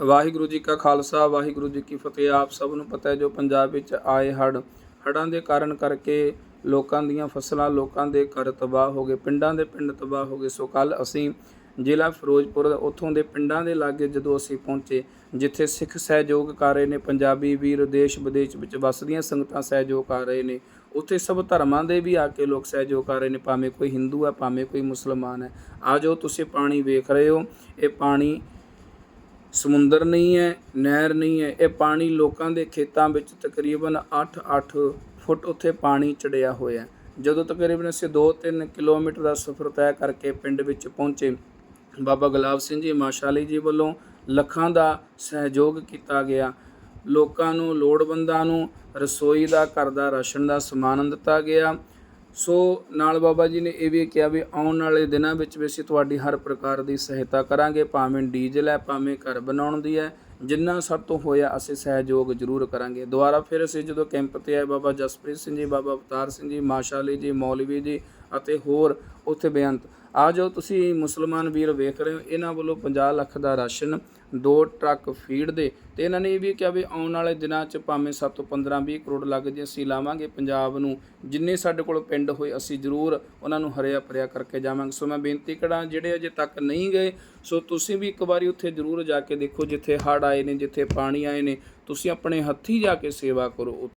ਵਾਹਿਗੁਰੂ ਜੀ ਕਾ ਖਾਲਸਾ, ਵਾਹਿਗੁਰੂ ਜੀ ਕੀ ਫਤਿਹ। ਆਪ ਸਭ ਨੂੰ ਪਤਾ ਹੈ ਜੋ ਪੰਜਾਬ ਵਿੱਚ ਆਏ ਹੜ੍ਹ, ਹੜ੍ਹਾਂ ਦੇ ਕਾਰਨ ਕਰਕੇ ਲੋਕਾਂ ਦੀਆਂ ਫਸਲਾਂ ਲੋਕਾਂ ਦੇ ਘਰ ਤਬਾਹ ਹੋ ਗਏ, ਪਿੰਡਾਂ ਦੇ ਪਿੰਡ ਤਬਾਹ ਹੋ ਗਏ। ਸੋ ਕੱਲ ਅਸੀਂ ਜ਼ਿਲ੍ਹਾ ਫਿਰੋਜ਼ਪੁਰ ਉੱਥੋਂ ਦੇ ਪਿੰਡਾਂ ਦੇ ਲਾਗੇ ਜਦੋਂ ਅਸੀਂ ਪਹੁੰਚੇ, ਜਿੱਥੇ ਸਿੱਖ ਸਹਿਯੋਗ ਕਰ ਰਹੇ ਨੇ, ਪੰਜਾਬੀ ਵੀਰ ਦੇਸ਼ ਵਿਦੇਸ਼ ਵਿੱਚ ਵੱਸਦੀਆਂ ਸੰਗਤਾਂ ਸਹਿਯੋਗ ਕਰ ਰਹੇ ਨੇ, ਉੱਥੇ ਸਭ ਧਰਮਾਂ ਦੇ ਵੀ ਆ ਕੇ ਲੋਕ ਸਹਿਯੋਗ ਕਰ ਰਹੇ ਨੇ, ਭਾਵੇਂ ਕੋਈ ਹਿੰਦੂ ਹੈ, ਭਾਵੇਂ ਕੋਈ ਮੁਸਲਮਾਨ ਹੈ। ਆ ਜੋ ਤੁਸੀਂ ਪਾਣੀ ਵੇਖ ਰਹੇ ਹੋ, ਇਹ ਪਾਣੀ ਸਮੁੰਦਰ ਨਹੀਂ ਹੈ, ਨਹਿਰ ਨਹੀਂ ਹੈ, ਇਹ ਪਾਣੀ ਲੋਕਾਂ ਦੇ ਖੇਤਾਂ ਵਿੱਚ ਤਕਰੀਬਨ 8-8 ਫੁੱਟ ਉੱਥੇ ਪਾਣੀ ਚੜਿਆ ਹੋਇਆ ਹੈ। ਜਦੋਂ ਤਕਰੀਬਨ ਅਸੀਂ 2-3 ਕਿਲੋਮੀਟਰ ਦਾ ਸਫ਼ਰ ਤੈਅ ਕਰਕੇ ਪਿੰਡ ਵਿੱਚ ਪਹੁੰਚੇ, ਬਾਬਾ ਗੁਲਾਬ ਸਿੰਘ ਜੀ ਮਾਸ਼ਾਲੀ ਜੀ ਵੱਲੋਂ ਲੱਖਾਂ ਦਾ ਸਹਿਯੋਗ ਕੀਤਾ ਗਿਆ। ਲੋਕਾਂ ਨੂੰ, ਲੋੜਵੰਦਾਂ ਨੂੰ ਰਸੋਈ ਦਾ, ਘਰ ਦਾ ਰਾਸ਼ਨ ਦਾ ਸਮਾਨ ਦਿੱਤਾ ਗਿਆ। ਸੋ ਨਾਲ ਬਾਬਾ ਜੀ ਨੇ ਇਹ ਵੀ ਕਿਹਾ ਵੀ ਆਉਣ ਵਾਲੇ ਦਿਨਾਂ ਵਿੱਚ ਵੀ ਅਸੀਂ ਤੁਹਾਡੀ ਹਰ ਪ੍ਰਕਾਰ ਦੀ ਸਹਾਇਤਾ ਕਰਾਂਗੇ, ਭਾਵੇਂ ਡੀਜ਼ਲ ਹੈ, ਭਾਵੇਂ ਘਰ ਬਣਾਉਣ ਦੀ ਹੈ, ਜਿੰਨਾ ਸਭ ਤੋਂ ਹੋਇਆ ਅਸੀਂ ਸਹਿਯੋਗ ਜ਼ਰੂਰ ਕਰਾਂਗੇ। ਦੁਬਾਰਾ ਫਿਰ ਅਸੀਂ ਜਦੋਂ ਕੈਂਪ ਤੇ ਆਏ, ਬਾਬਾ ਜਸਪ੍ਰੀਤ ਸਿੰਘ ਜੀ, ਬਾਬਾ ਅਵਤਾਰ ਸਿੰਘ ਜੀ ਮਾਸ਼ਾਲੀ ਜੀ, ਮੌਲਵੀ ਜੀ ਅਤੇ ਹੋਰ ਉੱਥੇ ਬੇਅੰਤ। ਆ ਜੋ ਤੁਸੀਂ ਮੁਸਲਮਾਨ ਵੀਰ ਵੇਖ ਰਹੇ ਹੋ, ਇਹਨਾਂ ਵੱਲੋਂ 50 ਲੱਖ ਦਾ ਰਾਸ਼ਨ, ਦੋ ਟਰੱਕ ਫੀਡ ਦੇ, ਤੇ ਇਹਨਾਂ ਨੇ ਇਹ ਵੀ ਕਿਹਾ ਵੀ ਆਉਣ ਵਾਲੇ ਦਿਨਾਂ 'ਚ ਭਾਵੇਂ 7 ਤੋਂ 15 20 ਕਰੋੜ ਲੱਗ ਜੇ ਅਸੀਂ ਲਾਵਾਂਗੇ, ਪੰਜਾਬ ਨੂੰ ਜਿੰਨੇ ਸਾਡੇ ਕੋਲ ਪਿੰਡ ਹੋਏ ਅਸੀਂ ਜ਼ਰੂਰ ਉਹਨਾਂ ਨੂੰ ਹਰਿਆ ਭਰਿਆ ਕਰਕੇ ਜਾਵਾਂਗੇ। ਸੋ ਮੈਂ ਬੇਨਤੀ ਕਰਾਂ, ਜਿਹੜੇ ਅਜੇ ਤੱਕ ਨਹੀਂ ਗਏ, ਸੋ ਤੁਸੀਂ ਵੀ ਇੱਕ ਵਾਰੀ ਉੱਥੇ ਜ਼ਰੂਰ ਜਾ ਕੇ ਦੇਖੋ, ਜਿੱਥੇ ਹੜ੍ਹ ਆਏ ਨੇ, ਜਿੱਥੇ ਪਾਣੀ ਆਏ ਨੇ, ਤੁਸੀਂ ਆਪਣੇ ਹੱਥੀਂ ਜਾ ਕੇ ਸੇਵਾ ਕਰੋ।